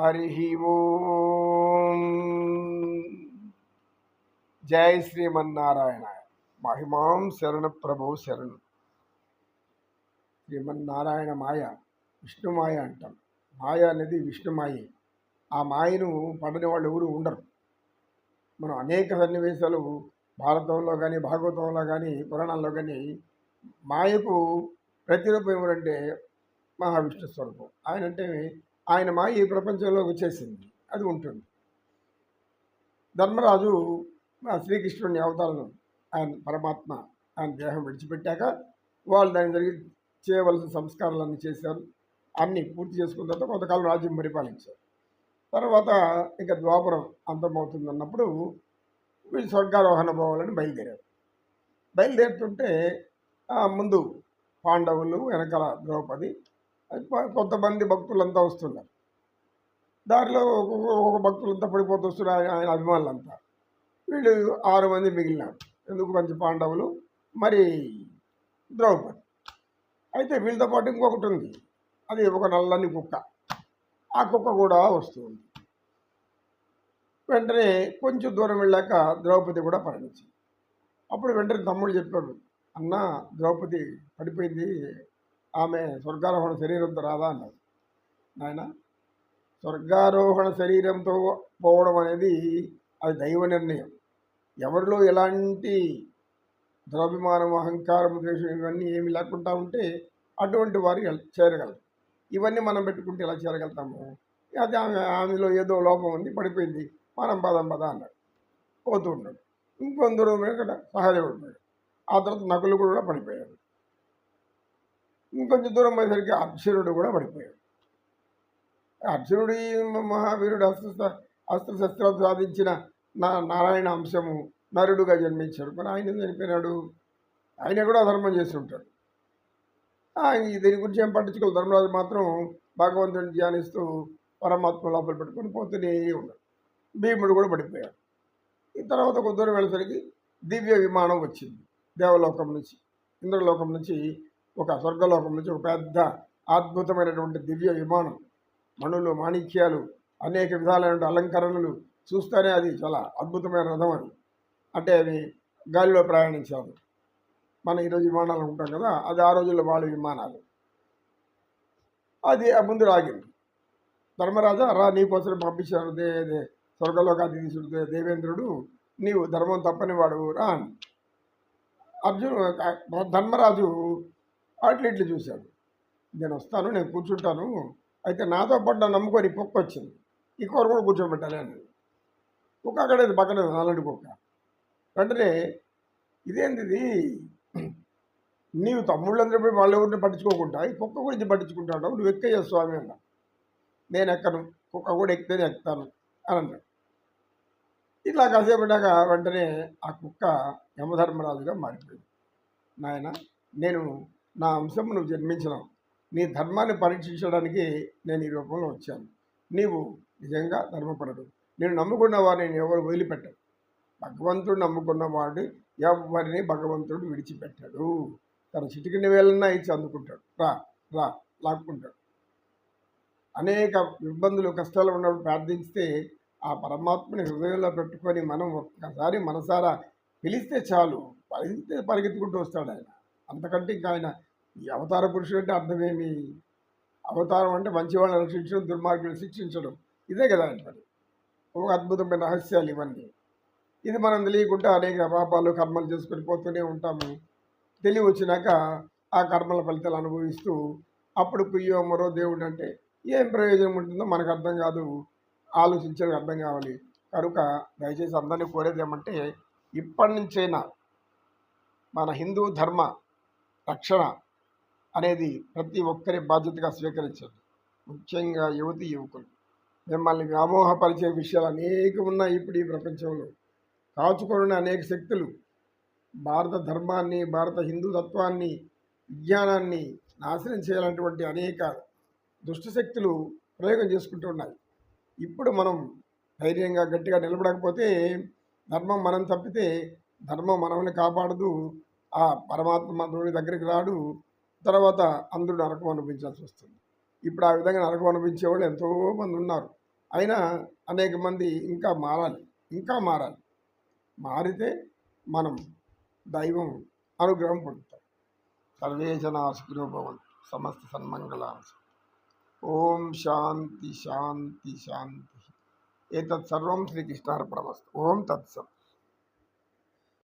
హరి ఓం జై శ్రీమన్నారాయణ మహిమాం శరణ ప్రభు శరణు శ్రీమన్నారాయణ మాయ విష్ణుమాయ అంటాం। మాయ అనేది విష్ణుమాయే ఆ మాయను పడని వాళ్ళు ఎవరు ఉండరు। మనం అనేక సన్నివేశాలు భారతంలో కానీ భాగవతంలో కానీ పురాణాల్లో కానీ మాయకు ప్రతిరూపం ఎవరంటే మహావిష్ణు స్వరూపం. ఆయన అంటే ఆయన మా ఈ ప్రపంచంలో వచ్చేసింది. అది ఉంటుంది. ధర్మరాజు శ్రీకృష్ణుని అవతారం ఆయన పరమాత్మ ఆయన దేహం విడిచిపెట్టాక వాళ్ళు దాని జరిగి చేయవలసిన సంస్కారాలన్నీ చేశారు. అన్నీ పూర్తి చేసుకున్న తర్వాత కొంతకాలం రాజ్యం పరిపాలించారు. తర్వాత ఇంకా ద్వాపరం అంతమవుతుంది అన్నప్పుడు వీళ్ళు స్వర్గారోహణ పోవాలని బయలుదేరారు. బయలుదేరుతుంటే ముందు పాండవులు వెనకాల ద్రౌపది కొంతమంది భక్తులంతా వస్తున్నారు. దారిలో ఒక భక్తులంతా పడిపోతూ వస్తున్నారు. ఆయన ఆయన అభిమానులంతా. వీళ్ళు ఆరు మంది మిగిలినారు. ఎందుకు మంచి పాండవులు? మరి ద్రౌపది. అయితే వీళ్ళతో పాటు ఇంకొకటి ఉంది. అది ఒక నల్లని కుక్క. ఆ కుక్క కూడా వస్తుంది వెంటనే కొంచెం దూరం వెళ్ళాక ద్రౌపది కూడా మరణించింది. అప్పుడు వెంటనే తమ్ముడు చెప్పాడు అన్న ద్రౌపది పడిపోయింది. ఆమె స్వర్గారోహణ శరీరంతో రాదా అన్నాడు. నాయన స్వర్గారోహణ శరీరంతో పోవడం అనేది అది దైవ నిర్ణయం. ఎవరిలో ఎలాంటి ద్రవ్యమానం అహంకారం ద్వేషం ఇవన్నీ ఏమి లేకుండా ఉంటే అటువంటి వారు చేరగలరు. ఇవన్నీ మనం పెట్టుకుంటే ఎలా చేరగలుగుతాము? అది ఆమె ఆమెలో ఏదో లోపం ఉంది పడిపోయింది మనం పదం పద అన్నాడు. పోతూ ఉన్నాడు. ఇంకొందరు ఇక్కడ సహదేవుడు ఉన్నాడు. ఆ తర్వాత నకులు కూడా పడిపోయాడు ఇంకొంచెం దూరం పోయేసరికి అర్జునుడు కూడా పడిపోయాడు. అర్జునుడు మహావీరుడు అస్త్ర అస్త్రశస్త్రాలు సాధించిన నా నారాయణ అంశము నరుడుగా జన్మించాడు. మరి ఆయన చనిపోయినాడు? ఆయన కూడా అధర్మం చేసి ఉంటాడు. దీని గురించి ఏం పట్టించుకోవాలి ధర్మరాజు మాత్రం భగవంతుడిని ధ్యానిస్తూ పరమాత్మ లోపల పెట్టుకొని పోతూనే ఉన్నాడు. భీముడు కూడా పడిపోయాడు. ఈ తర్వాత ఒక దూరం వెళ్ళేసరికి దివ్య విమానం వచ్చింది. దేవలోకం నుంచి ఇంద్రలోకం నుంచి ఒక స్వర్గలోకం నుంచి ఒక పెద్ద అద్భుతమైనటువంటి దివ్య విమానం. మణులు మాణిక్యాలు అనేక విధాలైన అలంకరణలు చూస్తేనే అది చాలా అద్భుతమైన రథం అది. అంటే అవి గాలిలో ప్రయాణించారు మన ఈరోజు విమానాలు ఉంటాం కదా అది ఆ రోజుల్లో వాళ్ళ విమానాలు. అది ఆ ముందు రాగింది ధర్మరాజా రా నీకోసం పంపించారు దే స్వర్గలోకాది స్వర్గలోకాధీశుడు దేవేంద్రుడు నీవు ధర్మం తప్పని వాడు రా అని. అర్జును ధర్మరాజు అట్లు చూశాడు. నేను వస్తాను నేను కూర్చుంటాను. అయితే నాతో పాటు నా నమ్ముకొని కుక్క వచ్చింది. ఈ కూర కూడా కూర్చోబెట్టాలి అని కుక్క అక్కడే పక్కన నల్లటి కుక్క వెంటనే ఇదేంది ఇది నీవు తమ్ముళ్ళందరూ పోయి వాళ్ళ ఎవరిని పట్టించుకోకుండా ఈ కుక్క గురించి పట్టించుకుంటాడు నువ్వు ఎక్కయ్య స్వామి అన్న. నేను ఎక్కను కుక్క కూడా ఎక్కితేనే ఎక్కుతాను అని అన్నాడు. ఇట్లా కాసేపడ్డాక వెంటనే ఆ కుక్క యమధర్మరాజుగా మారిపోయింది. నాయన నేను నా అంశం నువ్వు జన్మించినావు. నీ ధర్మాన్ని పరీక్షించడానికి నేను ఈ రూపంలో వచ్చాను. నీవు నిజంగా ధర్మపరుడు. నేను నమ్ముకున్న నేను ఎవరు వదిలిపెట్టడు భగవంతుడు నమ్ముకున్నవాడు ఎవరిని భగవంతుడు విడిచిపెట్టాడు. తన చిటికిన వేలన్నా ఇచ్చి అందుకుంటాడు. రా రా లాక్కుంటాడు. అనేక ఇబ్బందులు కష్టాలు ఉన్నప్పుడు ప్రార్థిస్తే ఆ పరమాత్మని హృదయంలో పెట్టుకొని మనం ఒక్కసారి మనసారా పిలిస్తే చాలు. పరిగెత్తే పరిగెత్తుకుంటూ వస్తాడు ఆయన. అంతకంటే ఇంకా ఆయన ఈ అవతార పురుషుడు అంటే అర్థమేమి? అవతారం అంటే మంచి వాళ్ళని రక్షించడం దుర్మార్గులను శిక్షించడం. ఇదే కదా అంటారు ఒక అద్భుతమైన రహస్యాలు ఇవన్నీ. ఇది మనం తెలియకుండా అనేక పాపాలు కర్మలు చేసుకొని పోతూనే ఉంటాము. తెలివి వచ్చినాక ఆ కర్మల ఫలితాలు అనుభవిస్తూ అప్పుడు కుయ్యో మరో దేవుడు అంటే ఏం ప్రయోజనం ఉంటుందో మనకు అర్థం కాదు. ఆలోచించేది అర్థం కావాలి. కనుక దయచేసి అందరినీ కోరేది ఏమంటే ఇప్పటి నుంచైనా మన హిందూ ధర్మ రక్షణ అనేది ప్రతి ఒక్కరి బాధ్యతగా స్వీకరించండి ముఖ్యంగా యువతి యువకులు. మిమ్మల్ని వ్యామోహపరిచే విషయాలు అనేక ఉన్నాయి ఇప్పుడు ఈ ప్రపంచంలో. కాచుకొని అనేక శక్తులు. భారత ధర్మాన్ని భారత హిందూ తత్వాన్ని విజ్ఞానాన్ని నాశనం చేయాలన్నటువంటి అనేక దుష్టశక్తులు ప్రయోగం చేసుకుంటూ ఉన్నాయి. ఇప్పుడు మనం ధైర్యంగా గట్టిగా నిలబడకపోతే ధర్మం మనం తప్పితే ధర్మం మనల్ని కాపాడదు. ఆ పరమాత్మ దేవుడి దగ్గరికి రాడు. తర్వాత అందరూ నరకం అనిపించాల్సి వస్తుంది. ఇప్పుడు ఆ విధంగా నరకం అనిపించే వాళ్ళు ఎంతోమంది ఉన్నారు. అయినా అనేక మంది ఇంకా మారాలి ఇంకా మారాలి. మారితే మనం దైవం అనుగ్రహం పొందుతాం. సర్వేజనా జనా సమస్త సన్మంగళ ఓం శాంతి శాంతి శాంతి. ఏతత్ సర్వం శ్రీకృష్ణార్పణమస్తు. ఓం తత్సత్.